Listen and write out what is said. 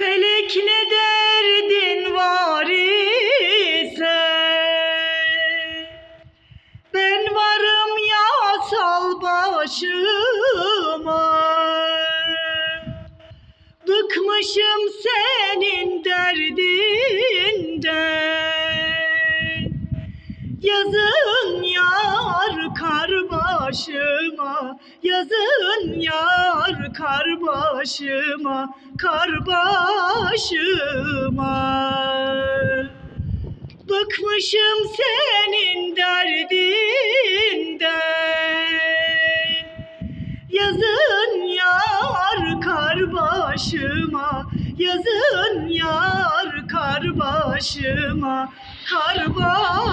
Bilek ne derdin var ise? Ben varım ya sal başıma. Bıkmışım senin derdinden. Kar başıma Yazın yar kar başıma Kar başıma Bıkmışım senin derdinden. Yazın yar kar başıma Yazın yar kar başıma Kar başıma